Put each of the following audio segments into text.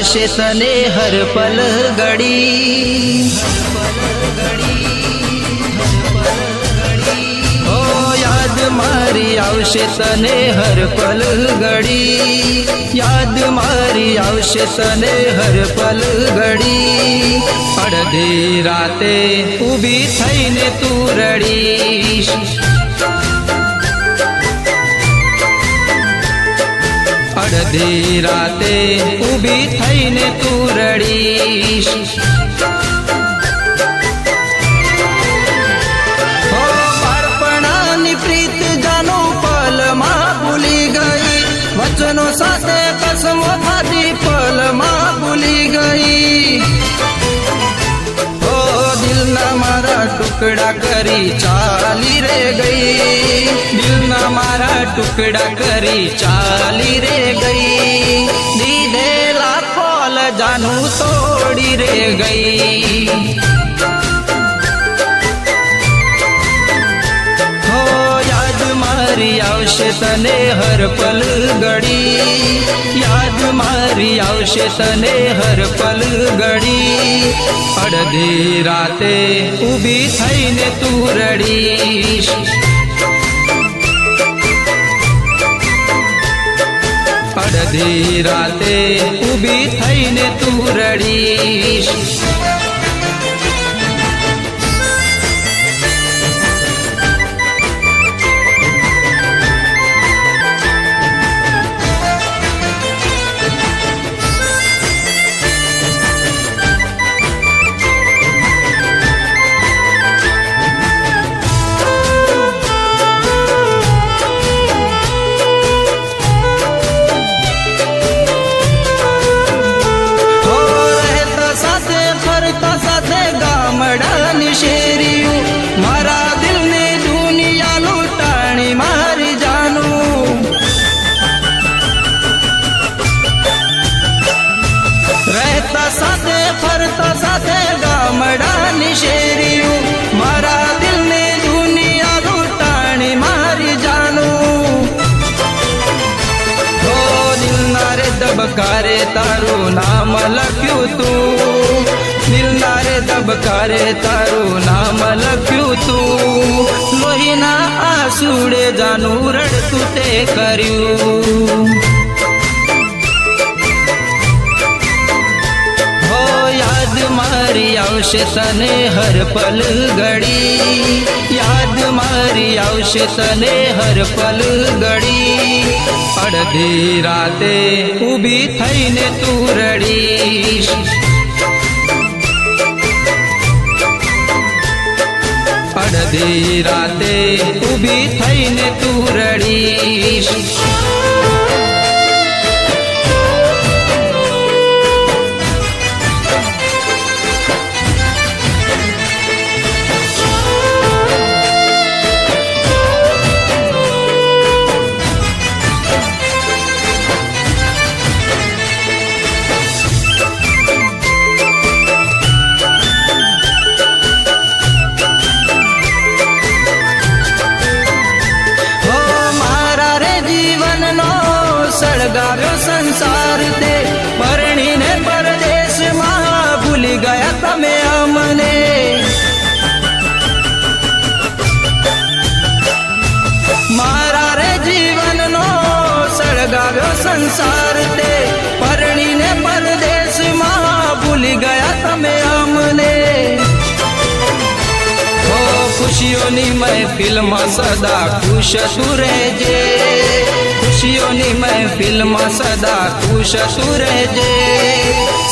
આવશે તને હર પલ ઘડી ઓ યાદ મારી આવશે તને હર પલ ઘડી યાદ મારી આવશે તને હર પલ ઘડી અડધી રાતે ઊભી થઈને તું રડીશ અડધી રાતે ઊભી થઈને તું રડીશ. વચનો સાથે કસમો થતી પલમાં ભૂલી ગઈ. ટુકડા કરી ચાલી રે ગઈ. દિલના મારા ટુકડા કરી ચાલી રે ગઈ. દીધેલા ફોલ જાનું તોડી રે ગઈ. આવશે તને હર પલ ઘડી યાદ મારી આવશે તને હર પલ ઘડી અડધી રાતે ઊભી થઈને તું રડીશ. અડધી રાતે ઊભી થઈને તું રડીશ. રે તારું નામ લખ્યું તું. દિલદારે રે દબકારે તારું નામ લખ્યું તું. લોહીના આસુડે જાનું રડતું તે કર્યું. હો, યાદ મારી આવશે તને હર પલ ઘડી. યાદ મારી આવશે તને હર પલ ઘડી. અડધી રાતે ઊભી થઈને તું રડીશ. અડધી રાતે ઊભી થઈને તું રડીશ. સળગાવ્યો સંસાર તે. પરણીને પરદેશમાં ભૂલી ગયા તમે અમને. મારા રે જીવનનો સળગાવ્યો સંસાર તે. પરણીને પરદેશમાં ભૂલી ગયા તમે અમને. ખુશીઓની મહેફિલમાં સદા ખુશ તું રહેજે. ખુશીઓની મહેફિલમાં સદા ખુશ તું રહેજે?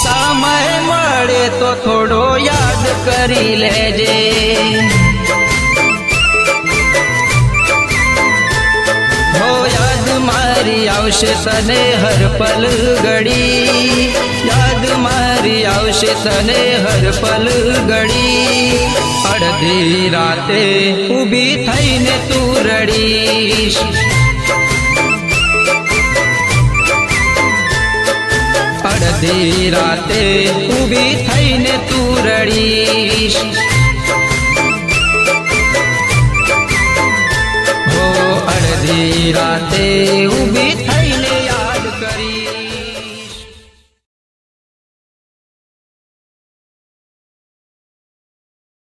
સમય મળે તો થોડો યાદ કરી લેજે. યાદ મારી આવશે તને હર પલ ઘડી. યાદ મારી આવશે તને હર પલ ઘડી. અડધી રાતે ઊભી થઈને તું રડીશ. અડધી રાતે ઊભી થઈને તું રડીશ. હો અડધી રાતે